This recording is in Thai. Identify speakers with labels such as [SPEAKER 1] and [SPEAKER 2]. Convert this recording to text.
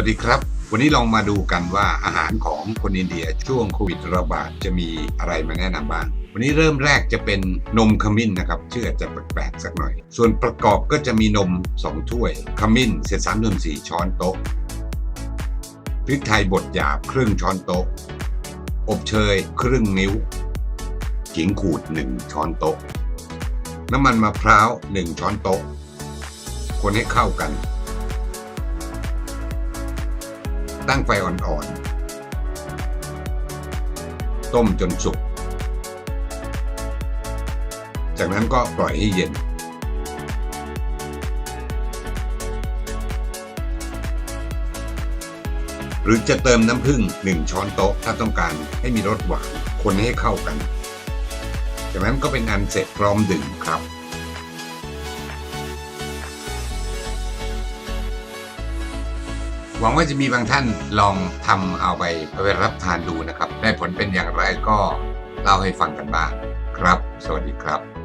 [SPEAKER 1] วัสดีครับ วันนี้ลองมาดูกันว่าอาหารของคนอินเดียช่วงโควิดระบาดจะมีอะไรมาแนะนำบ้าง วันนี้เริ่มแรกจะเป็นนมขมิ้นนะครับชื่ออาจจะแปลกๆสักหน่อย ส่วนประกอบก็จะมีนม 2 ถ้วย ขมิ้นเศษสามส่วนสี่ช้อนโต๊ะพริกไทยบดหยาบครึ่งช้อนโต๊ะ อบเชยครึ่งนิ้วขิงขูด 1 ช้อนโต๊ะ น้ำมันมะพร้าว 1 ช้อนโต๊ะ คนให้เข้ากัน ตั้งไฟอ่อนๆ ต้มจนสุก จากนั้นก็ปล่อยให้เย็น หรือจะเติมน้ำผึ้ง1ช้อนโต๊ะถ้าต้องการให้มีรสหวาน คนให้เข้ากัน จากนั้นก็เป็นอันเสร็จพร้อมดื่มครับ หวังว่าจะมีบางท่านลองทำเอาไปเอาไปรับทานดูนะครับ ได้ผลเป็นอย่างไรก็เล่าให้ฟังกันบ้างครับ สวัสดีครับ